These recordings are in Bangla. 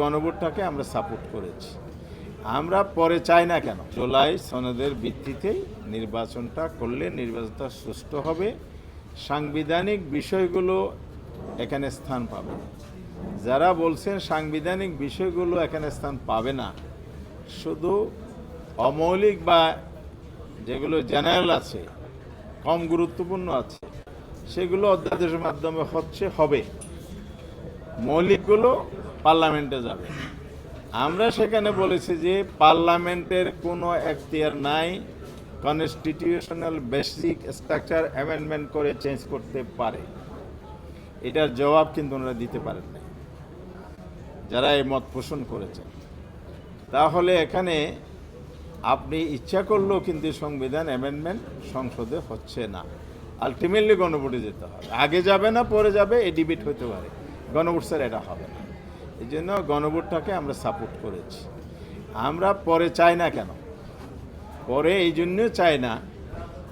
গণভোটটাকে আমরা সাপোর্ট করেছি। আমরা পরে চাই না কেন? জুলাই সনদের ভিত্তিতে নির্বাচনটা করলে নির্বাচনটা সুষ্ঠু হবে। সাংবিধানিক বিষয়গুলো এখানে স্থান পাবে যারা বলছেন সাংবিধানিক বিষয়গুলো এখানে স্থান পাবে না, শুধু অমৌলিক বা যেগুলো জেনারেল আছে, কম গুরুত্বপূর্ণ আছে, সেগুলো অধ্যাদেশের মাধ্যমে হচ্ছে, হবে। মৌলিকগুলো পার্লামেন্টে যাবে। আমরা সেখানে বলেছি যে পার্লামেন্টের কোনো এখতিয়ার নাই কনস্টিটিউশনাল বেসিক স্ট্রাকচার অ্যামেন্ডমেন্ট করে চেঞ্জ করতে পারে। এটার জবাব কিন্তু ওনারা দিতে পারেন না যারা এই মত পোষণ করেছেন। তাহলে এখানে আপনি ইচ্ছা করলেও কিন্তু সংবিধান অ্যামেন্ডমেন্ট সংসদে হচ্ছে না। আলটিমেটলি গণভোটে যেতে হবে। আগে যাবে না, পরে যাবে এই ডিবেট হতে পারে। গণভোট স্যার এটা হবে না। এই জন্য গণভোটটাকে আমরা সাপোর্ট করেছি। আমরা পরে চাই না কেন? পরে এই জন্য চাই না।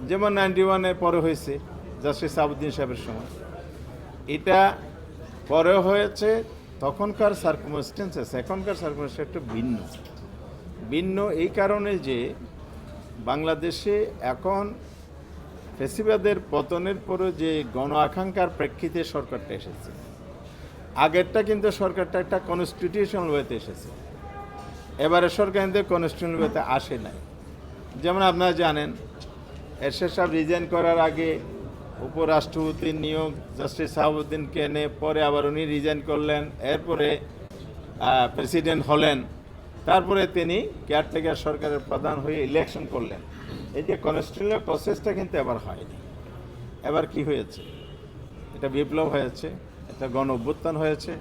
যেমন নাইনটি ওয়ানে পরে হয়েছে জাস্টিস সাবুদ্দিন সাহেবের সময়। এটা পরে হয়েছে, তখনকার সার্কমস্টেন্সেস এখনকার সার্কমস্টেন্স একটু ভিন্ন। ভিন্ন এই কারণে যে বাংলাদেশে এখন ফেসিবাদের পতনের পরে যে গণ আকাঙ্ক্ষার প্রেক্ষিতে সরকারটা এসেছে। আগেরটা কিন্তু সরকারটা একটা কনস্টিটিউশনাল ওয়েতে এসেছে। এবারে সরকার কিন্তু কনস্টিটিউশনাল ওয়েতে আসে নাই। যেমন আপনারা জানেন এরশাদ সাহেব রিজাইন করার আগে উপরাষ্ট্রপতির নিয়োগ জাস্টিস সাহাবুদ্দিনকে এনে পরে আবার উনি রিজাইন করলেন, এরপরে প্রেসিডেন্ট হলেন। তারপরে তিনি কেয়ারটেকার সরকারের প্রধান হয়ে ইলেকশন করলেন। এই যে কনস্টিটিউশনাল প্রসেসটা কিন্তু এবার হয়নি। এবার কি হয়েছে? এটা বিপ্লব হয়েছে। এটা গণ অভ্যুত্থান হয়েছে।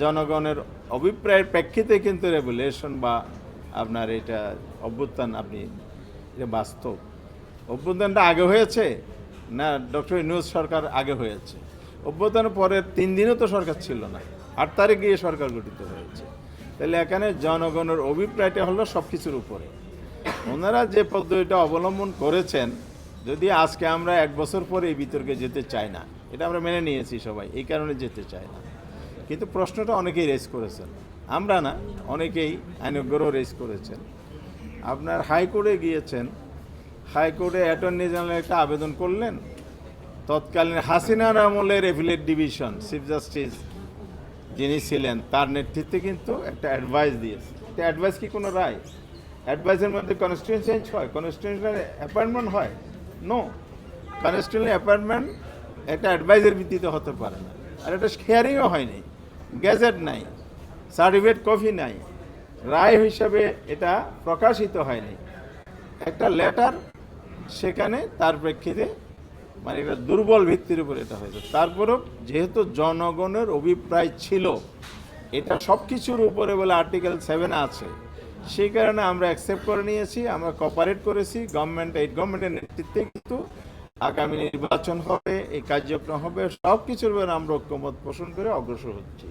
জনগণের অভিপ্রায়ের প্রেক্ষিতে কিন্তু রেভুলেশন বা আপনার এটা অভ্যুত্থান আপনি এটা বাস্তব। অভ্যুত্থানটা আগে হয়েছে না ডক্টর ইউনুস সরকার আগে হয়েছে? অভ্যুত্থানের পরের তিন দিনও তো সরকার ছিল না। আট তারিখ গিয়ে সরকার গঠিত হয়েছে। তাহলে এখানে জনগণের অভিপ্রায়টা হলো সব কিছুর উপরে। ওনারা যে পদ্ধতিটা অবলম্বন করেছেন, যদি আজকে আমরা এক বছর পরে এই বিতর্কে যেতে চাই না এটা আমরা মেনে নিয়েছি সবাই, এই কারণে যেতে চাই না। কিন্তু প্রশ্নটা অনেকেই রেজ করেছেন। আমরা না, অনেকেই আইনজ্ঞরও রেজ করেছেন। আপনার হাইকোর্টে গিয়েছেন, হাইকোর্টে অ্যাটর্নি জেনারেল একটা আবেদন করলেন, তৎকালীন হাসিনার আমলের এফিলেট ডিভিশন চিফ জাস্টিস যিনি ছিলেন, তার নেতৃত্বে কিন্তু একটা অ্যাডভাইস দিয়েছে। তো অ্যাডভাইস কি কোনো রায়? অ্যাডভাইসের মধ্যে কনস্টিটিউশন চেঞ্জ হয়? কনস্টিটিউশনাল অ্যাপয়েন্টমেন্ট হয়? নো কনস্টিটিউশনাল অ্যাপয়েন্টমেন্ট একটা অ্যাডভাইসের ভিত্তিতে হতে পারে না। আর এটা হেয়ারিংও হয়নি। গ্যাজেট নাই সার্টিফিকেট কপি নাই। রায় হিসাবে এটা প্রকাশিত হয়নি। একটা লেটার সেখানে তার প্রেক্ষিতে মানে এটা দুর্বল ভিত্তির উপর এটা হয়েছে। তারপরেও যেহেতু জনগণের অভিপ্রায় ছিল, এটা সব কিছুর উপরে বলে আর্টিকেল সেভেন আছে। সেই কারণে আমরা অ্যাকসেপ্ট করে নিয়েছি, আমরা কপারেট করেছি গভর্নমেন্ট এই গভর্নমেন্টের নেতৃত্বে কিন্তু আগামী নির্বাচন হবে এই কার্যক্রম হবে সবকিছুর আমরা ঐক্যমত পোষণ করে অগ্রসর হচ্ছি।